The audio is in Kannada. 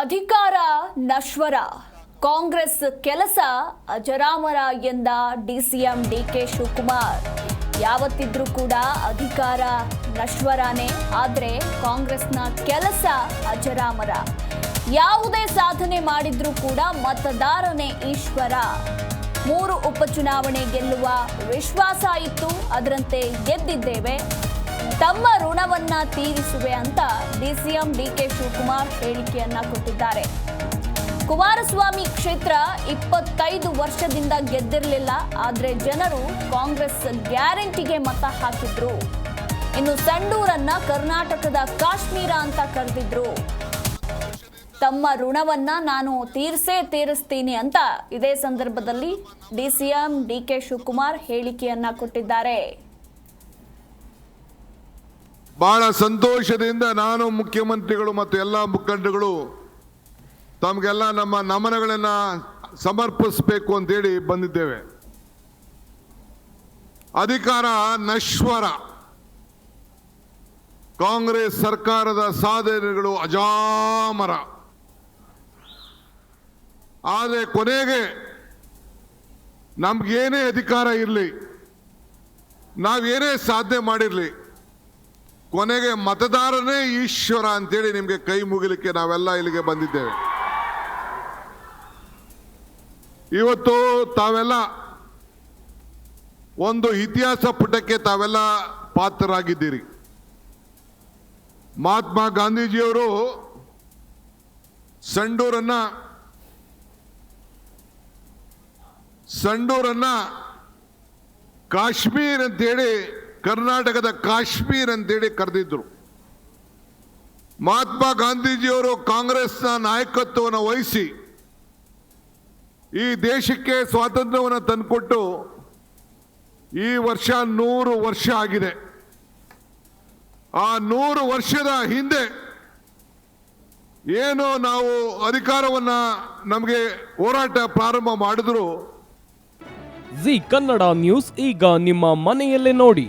ಅಧಿಕಾರ ನಶ್ವರ. ಕಾಂಗ್ರೆಸ್ ಕೆಲಸ ಅಜರಾಮರ ಎಂದ ಡಿಸಿಎಂ ಡಿಕೆ ಶಿವಕುಮಾರ್. ಯಾವತ್ತಿದ್ರೂ ಕೂಡ ಅಧಿಕಾರ ನಶ್ವರಾನೇ, ಆದರೆ ಕಾಂಗ್ರೆಸ್ನ ಕೆಲಸ ಅಜರಾಮರ. ಯಾವುದೇ ಸಾಧನೆ ಮಾಡಿದ್ರೂ ಕೂಡ ಮತದಾರನೇ ಈಶ್ವರ. ಮೂರು ಉಪಚುನಾವಣೆ ಗೆಲ್ಲುವ ವಿಶ್ವಾಸ ಇತ್ತು, ಅದರಂತೆ ಗೆದ್ದಿದ್ದೇವೆ. ತಮ್ಮ ಋಣವನ್ನ ತೀರಿಸುವೆ ಅಂತ ಡಿಸಿಎಂ ಡಿಕೆ ಶಿವಕುಮಾರ್ ಹೇಳಿಕೆಯನ್ನ ಕೊಟ್ಟಿದ್ದಾರೆ. ಕುಮಾರಸ್ವಾಮಿ ಕ್ಷೇತ್ರ ಇಪ್ಪತ್ತೈದು ವರ್ಷದಿಂದ ಗೆದ್ದಿರಲಿಲ್ಲ, ಆದ್ರೆ ಜನರು ಕಾಂಗ್ರೆಸ್ ಗ್ಯಾರಂಟಿಗೆ ಮತ ಹಾಕಿದ್ರು. ಇನ್ನು ಸಂಡೂರನ್ನ ಕರ್ನಾಟಕದ ಕಾಶ್ಮೀರ ಅಂತ ಕರೆದಿದ್ರು. ತಮ್ಮ ಋಣವನ್ನ ನಾನು ತೀರ್ಸೇ ತೀರಿಸ್ತೀನಿ ಅಂತ ಇದೇ ಸಂದರ್ಭದಲ್ಲಿ ಡಿಸಿಎಂ ಡಿಕೆ ಶಿವಕುಮಾರ್ ಹೇಳಿಕೆಯನ್ನ ಕೊಟ್ಟಿದ್ದಾರೆ. ಬಹಳ ಸಂತೋಷದಿಂದ ನಾನು ಮುಖ್ಯಮಂತ್ರಿಗಳು ಮತ್ತು ಎಲ್ಲ ಮುಖಂಡಗಳು ತಮಗೆಲ್ಲ ನಮ್ಮ ನಮನಗಳನ್ನು ಸಮರ್ಪಿಸಬೇಕು ಅಂತೇಳಿ ಬಂದಿದ್ದೇವೆ. ಅಧಿಕಾರ ನಶ್ವರ. ಕಾಂಗ್ರೆಸ್ ಸರ್ಕಾರದ ಸಾಧನೆಗಳು ಅಜಾಮರ. ಆದರೆ ಕೊನೆಗೆ ನಮ್ಗೇನೇ ಅಧಿಕಾರ ಇರಲಿ, ನಾವೇನೇ ಸಾಧನೆ ಮಾಡಿರಲಿ ಕೊನೆಗೆ ಮತದಾರನೇ ಈಶ್ವರ ಅಂತೇಳಿ ನಿಮಗೆ ಕೈ ಮುಗಿಲಿಕ್ಕೆ ನಾವೆಲ್ಲ ಇಲ್ಲಿಗೆ ಬಂದಿದ್ದೇವೆ. ಇವತ್ತು ತಾವೆಲ್ಲ ಒಂದು ಇತಿಹಾಸ ಪುಟಕ್ಕೆ ತಾವೆಲ್ಲ ಪಾತ್ರರಾಗಿದ್ದೀರಿ. ಮಹಾತ್ಮ ಗಾಂಧೀಜಿಯವರು ಸಂಡೂರನ್ನ ಸಂಡೂರನ್ನ ಕಾಶ್ಮೀರ್ ಅಂತೇಳಿ ಕರ್ನಾಟಕದ ಕಾಶ್ಮೀರ್ ಅಂತೇಳಿ ಕರೆದಿದ್ರು. ಮಹಾತ್ಮ ಗಾಂಧೀಜಿಯವರು ಕಾಂಗ್ರೆಸ್ನ ನಾಯಕತ್ವವನ್ನು ವಹಿಸಿ ಈ ದೇಶಕ್ಕೆ ಸ್ವಾತಂತ್ರ್ಯವನ್ನು ತಂದುಕೊಟ್ಟು ಈ ವರ್ಷ ನೂರು ವರ್ಷ ಆಗಿದೆ. ಆ ನೂರು ವರ್ಷದ ಹಿಂದೆ ಏನು ನಾವು ಅಧಿಕಾರವನ್ನು ನಮಗೆ ಹೋರಾಟ ಪ್ರಾರಂಭ ಮಾಡಿದ್ರು. ಜಿ ಕನ್ನಡ ನ್ಯೂಸ್ ಈಗ ನಿಮ್ಮ ಮನೆಯಲ್ಲೇ ನೋಡಿ.